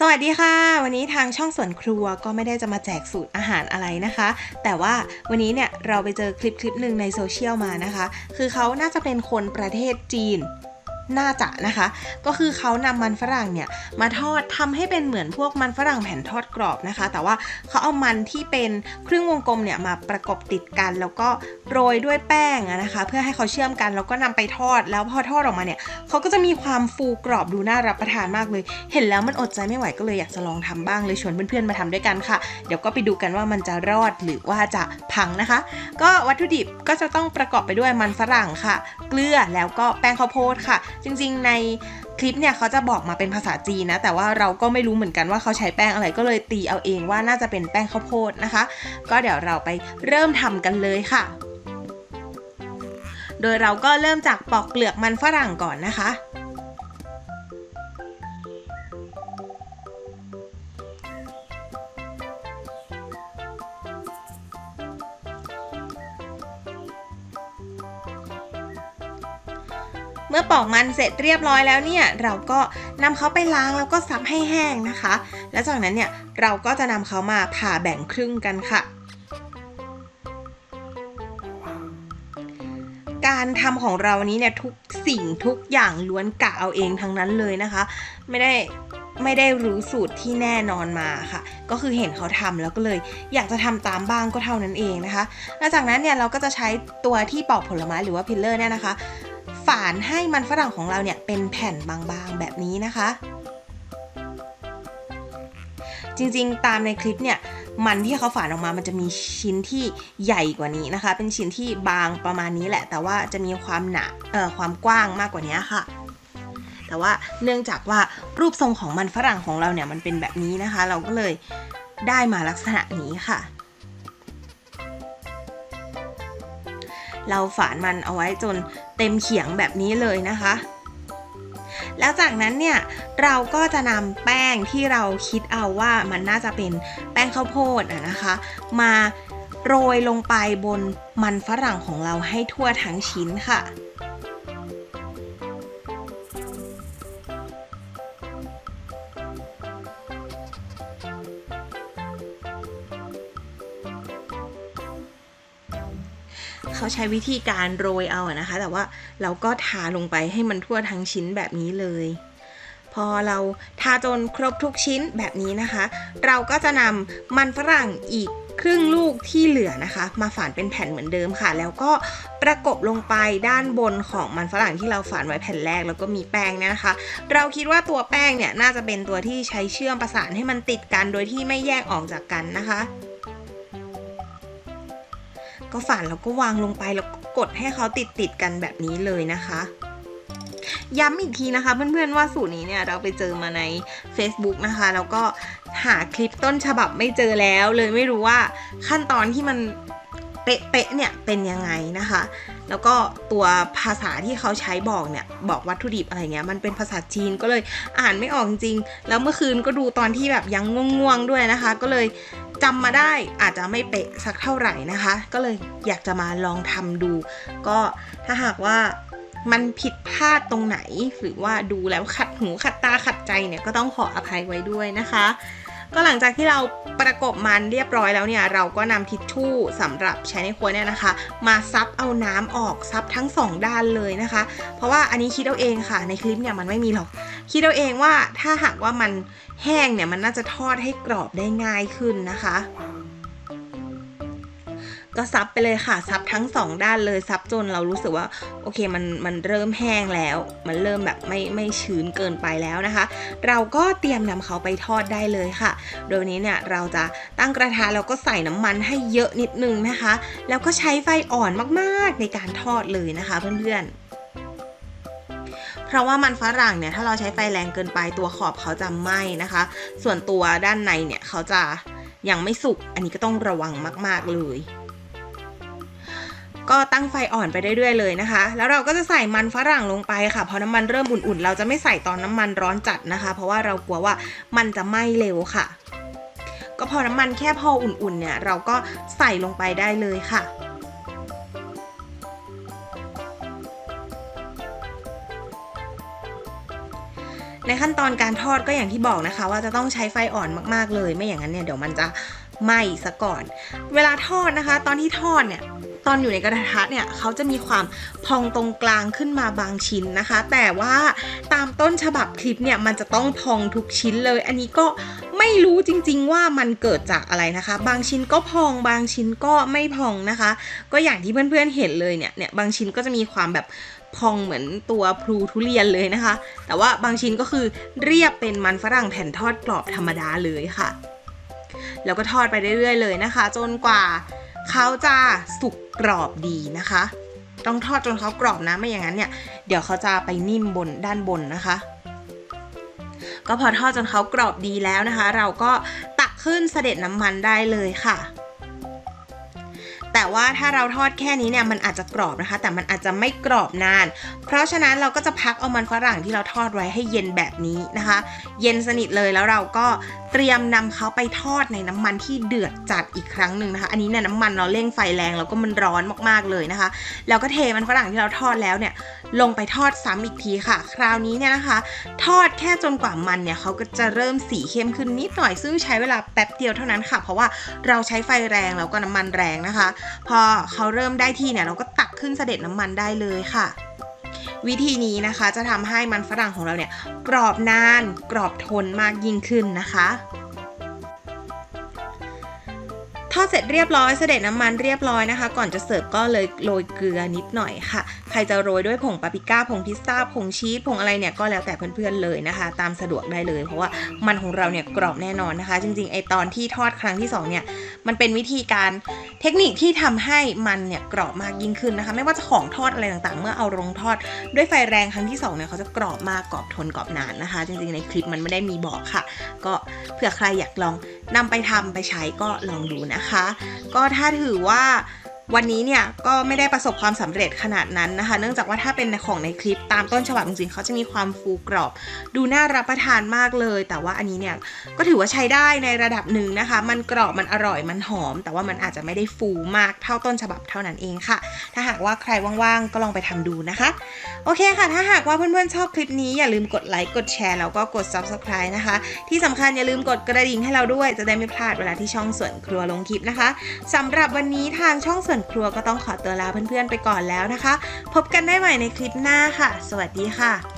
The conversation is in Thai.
สวัสดีค่ะ วันนี้ทางช่องสวนครัวก็ไม่ได้จะมาแจกสูตรอาหารอะไรนะคะ แต่ว่าวันนี้เนี่ยเราไปเจอคลิปคลิปหนึ่งในโซเชียลมานะคะ คือเขาน่าจะเป็นคนประเทศจีน น่าจะนะคะ ก็คือเขานำมันฝรั่งเนี่ยมาทอดทำให้เป็นเหมือนพวกมันฝรั่งแผ่นทอดกรอบนะคะ แต่ว่าเขาเอามันที่เป็นครึ่งวงกลมเนี่ยมาประกบติดกัน แล้วก็โรยด้วยแป้งนะคะ เพื่อให้เขาเชื่อมกันแล้วก็นำไปทอดแล้วพอทอดออกมาเนี่ยเขาก็จะมีความฟูกรอบดูน่ารับประทานมากเลย เห็นแล้วมันอดใจไม่ไหวก็เลยอยากจะลองทำบ้างเลยชวนเพื่อนๆมาทำด้วยกันค่ะ เดี๋ยวก็ไปดูกันว่ามันจะรอดหรือว่าจะพังนะคะ ก็วัตถุดิบก็จะต้องประกอบไปด้วยมันฝรั่งค่ะ เกลือแล้วก็แป้งข้าวโพดค่ะ จริงๆในคลิปเนี่ยเขาจะบอกมาเป็นภาษาจีนนะ แต่ว่าเราก็ไม่รู้เหมือนกันว่าเขาใช้แป้งอะไรก็เลยตีเอาเองว่าน่าจะเป็นแป้งข้าวโพดนะคะ ก็เดี๋ยวเราไปเริ่มทำกันเลยค่ะ โดยเราก็เริ่มจากปอกเปลือกมันฝรั่งก่อนนะคะ เมื่อปอกมันเสร็จเรียบร้อยแล้วเนี่ยเราก็นำเขาไปล้างแล้วก็ซับให้แห้งนะคะ แล้วจากนั้นเนี่ยเราก็จะนำเขามาผ่าแบ่งครึ่งกันค่ะการทำของเรานี้เนี่ยทุกสิ่งทุกอย่างล้วนกะเอาเองทั้งนั้นเลยนะคะ ไม่ได้ไม่ได้รู้สูตรที่แน่นอนมาค่ะ ก็คือเห็นเขาทำแล้วก็เลย อยากจะทำตามบ้างก็เท่านั้นเองนะคะ แล้วจากนั้นเนี่ยเราก็จะใช้ตัวที่ปอกผลไม้หรือว่าพิลเลอร์เนี่ยนะคะ ฝานให้มันฝรั่งของเราเนี่ยเป็นแผ่นบางๆแบบนี้นะคะ จริงๆตามในคลิปเนี่ยมันที่เขาฝานออกมามันจะมีชิ้นที่ใหญ่กว่านี้นะคะ เป็นชิ้นที่บางประมาณนี้แหละ แต่ว่าจะมีความหนาเอ่อความกว้างมากกว่านี้ค่ะ แต่ว่าเนื่องจากว่ารูปทรงของมันฝรั่งของเราเนี่ยมันเป็นแบบนี้นะคะ เราก็เลยได้มาลักษณะนี้ค่ะ เราฝานมันเอาไว้จนเต็มเขียงแบบนี้เลยนะคะ แล้วจากนั้นเนี่ยเราก็จะนำแป้งที่เราคิดเอาว่ามันน่าจะเป็นแป้งข้าวโพดอะนะคะ มาโรยลงไปบนมันฝรั่งของเราให้ทั่วทั้งชิ้นค่ะ เขาใช้วิธีการโรยเอานะคะ แต่ว่าเราก็ทาลงไปให้มันทั่วทั้งชิ้นแบบนี้เลย พอเราทาจนครบทุกชิ้นแบบนี้นะคะ เราก็จะนำมันฝรั่งอีกครึ่งลูกที่เหลือนะคะ มาฝานเป็นแผ่นเหมือนเดิมค่ะ แล้วก็ประกบลงไปด้านบนของมันฝรั่งที่เราฝานไว้แผ่นแรกแล้วก็มีแป้งเนี่ยนะคะ เราคิดว่าตัวแป้งเนี่ยน่าจะเป็นตัวที่ใช้เชื่อมประสานให้มันติดกันโดยที่ไม่แยกออกจากกันนะคะ ก็ฝานแล้วก็วางลงไปแล้วก็กดให้เขาติดติดกันแบบนี้เลยนะคะ ย้ำอีกทีนะคะ เพื่อนๆว่าสูตรนี้เนี่ยเราไปเจอมาใน Facebook นะคะ แล้วก็หาคลิปต้นฉบับไม่เจอแล้ว เลยไม่รู้ว่าขั้นตอนที่มันเป๊ะๆเนี่ยเป็นยังไงนะคะ แล้วก็ตัวภาษาที่เขาใช้บอกเนี่ยบอกวัตถุดิบอะไรเงี้ยมันเป็นภาษาจีนก็เลยอ่านไม่ออกจริงๆแล้วเมื่อคืนก็ดูตอนที่แบบยังง่วงๆด้วยนะคะ ก็เลย จำมาได้อาจจะไม่เป๊ะสักเท่าไหร่นะคะ ก็เลยอยากจะมาลองทำดู ก็ถ้าหากว่ามันผิดพลาดตรงไหน หรือว่าดูแล้วขัดหูขัดตาขัดใจเนี่ยก็ต้องขออภัยไว้ด้วยนะคะ ก็หลังจากที่เราประกบมันเรียบร้อยแล้วเนี่ย เราก็นำทิชชู่สำหรับใช้ในครัวเนี่ยนะคะ มาซับเอาน้ำออกซับทั้งสองด้านเลยนะคะ เพราะว่าอันนี้คิดเอาเองค่ะ ในคลิปเนี่ยมันไม่มีหรอก คิดเอาเองว่าถ้าหากว่ามันแห้งเนี่ยมันน่าจะทอดให้กรอบได้ง่ายขึ้นนะคะ ก็ซับไปเลยค่ะ ซับทั้งสองด้านเลยซับจนเรารู้สึกว่าโอเคมันมันเริ่มแห้งแล้ว มันเริ่มแบบไม่ไม่ชื้นเกินไปแล้วนะคะ เราก็เตรียมนำเขาไปทอดได้เลยค่ะ โดยนี้เนี่ยเราจะตั้งกระทะแล้วก็ใส่น้ำมันให้เยอะนิดนึงนะคะ แล้วก็ใช้ไฟอ่อนมากๆในการทอดเลยนะคะเพื่อนๆ เพราะว่ามันฝรั่งเนี่ยถ้าเราใช้ไฟแรงเกินไปตัวขอบเขาจะไหม้นะคะ ส่วนตัวด้านในเนี่ยเขาจะยังไม่สุก อันนี้ก็ต้องระวังมาก ๆ เลย ก็ตั้งไฟอ่อนไปเรื่อยๆเลยนะคะ แล้วเราก็จะใส่มันฝรั่งลงไปค่ะ พอน้ำมันเริ่มอุ่นๆ เราจะไม่ใส่ตอนน้ำมันร้อนจัดนะคะ เพราะว่าเรากลัวว่ามันจะไหม้เร็วค่ะ ก็พอน้ำมันแค่พออุ่นๆ เนี่ย เราก็ใส่ลงไปได้เลยค่ะ ในขั้นตอนการทอดก็อย่างที่บอกนะคะ ว่าจะต้องใช้ไฟอ่อนมากๆเลย ไม่อย่างนั้นเนี่ยเดี๋ยวมันจะไหม้ซะก่อน เวลาทอดนะคะ ตอนที่ทอดเนี่ยตอนอยู่ในกระทะเนี่ยเขาจะมีความพองตรงกลางขึ้นมาบางชิ้นนะคะ แต่ว่าตามต้นฉบับคลิปเนี่ยมันจะต้องพองทุกชิ้นเลย อันนี้ก็ไม่รู้จริงๆว่ามันเกิดจากอะไรนะคะ บางชิ้นก็พองบางชิ้นก็ไม่พองนะคะ ก็อย่างที่เพื่อนๆเห็นเลยเนี่ยเนี่ยบางชิ้นก็จะมีความแบบ พองเหมือนตัวพลูทุเรียนเลยนะคะ แต่ว่าบางชิ้นก็คือเรียบเป็นมันฝรั่งแผ่นทอดกรอบธรรมดาเลยค่ะ แล้วก็ทอดไปเรื่อยๆเลยนะคะ จนกว่าเขาจะสุกกรอบดีนะคะ ต้องทอดจนเขากรอบนะไม่อย่างนั้นเนี่ย เดี๋ยวเขาจะไปนิ่มบนด้านบนนะคะ ก็พอทอดจนเขากรอบดีแล้วนะคะ เราก็ตักขึ้นเสด็จน้ำมันได้เลยค่ะ แต่ว่าถ้าเราทอดแค่นี้เนี่ยมันอาจจะกรอบนะคะ แต่มันอาจจะไม่กรอบนาน เพราะฉะนั้นเราก็จะพักเอามันฝรั่งที่เราทอดไว้ให้เย็นแบบนี้นะคะ เย็นสนิทเลยแล้วเราก็ เตรียมนำเขาไปทอดในน้ำมันที่เดือดจัดอีกครั้งหนึ่งนะคะ อันนี้เนี่ยน้ำมันเราเร่งไฟแรงแล้วก็มันร้อนมากๆเลยนะคะ แล้วก็เทมันฝรั่งที่เราทอดแล้วเนี่ยลงไปทอดซ้ำอีกทีค่ะ คราวนี้เนี่ยนะคะ ทอดแค่จนกว่ามันเนี่ยเขาก็จะเริ่มสีเข้มขึ้นนิดหน่อยซึ่งใช้เวลาแป๊บเดียวเท่านั้นค่ะ เพราะว่าเราใช้ไฟแรงแล้วก็น้ำมันแรงนะคะ พอเขาเริ่มได้ที่เนี่ยเราก็ตักขึ้นเสด็จน้ำมันได้เลยค่ะ วิธีนี้นะคะจะทำให้มันฝรั่งของเราเนี่ยกรอบนานกรอบทนมากยิ่งขึ้นนะคะ ทอดเสร็จเรียบร้อยเสด็จน้ำมันเรียบร้อยนะคะ ก่อนจะเสิร์ฟก็เลยโรยเกลือนิดหน่อยค่ะ ใครจะโรยด้วยผงปาปริก้าผงพิซซ่าผงชีสผงอะไรเนี่ยก็แล้วแต่เพื่อนๆเลยนะคะ ตามสะดวกได้เลย เพราะว่ามันของเราเนี่ยกรอบแน่นอนนะคะ จริงๆไอตอนที่ทอดครั้งที่สองเนี่ยมันเป็นวิธีการเทคนิคที่ทำให้มันเนี่ยกรอบมากยิ่งขึ้นนะคะ ไม่ว่าจะของทอดอะไรต่างๆ เมื่อเอาลงทอดด้วยไฟแรงครั้งที่สองเนี่ยเขาจะกรอบมากกรอบทนกรอบนานนะคะ จริงๆในคลิปมันไม่ได้มีบอกค่ะ ก็เผื่อใครอยากลอง นำไปทำไปใช้ก็ลองดูนะคะ ก็ถ้าถือว่า วันนี้เนี่ยก็ไม่ได้ประสบความสำเร็จขนาดนั้นนะคะ เนื่องจากว่าถ้าเป็นของในคลิปตามต้นฉบับจริงๆเขาจะมีความฟูกรอบ ดูน่ารับประทานมากเลย แต่ว่าอันนี้เนี่ยก็ถือว่าใช้ได้ในระดับหนึ่งนะคะ มันกรอบมันอร่อยมันหอม แต่ว่ามันอาจจะไม่ได้ฟูมากเท่าต้นฉบับเท่านั้นเองค่ะ ถ้าหากว่าใครว่างๆก็ลองไปทำดูนะคะ โอเคค่ะ ถ้าหากว่าเพื่อนๆชอบคลิปนี้อย่าลืมกดไลค์กดแชร์แล้วก็กด subscribe นะคะ ที่สำคัญอย่าลืมกดกระดิ่งให้เราด้วย จะได้ไม่พลาดเวลาที่ช่องส่วนครัวลงคลิปนะคะสำหรับวันนี้ทางช่องส่วนครัวก็ต้องขอตัวลาเพื่อนๆไปก่อนแล้วนะคะ พบกันได้ใหม่ในคลิปหน้าค่ะ สวัสดีค่ะ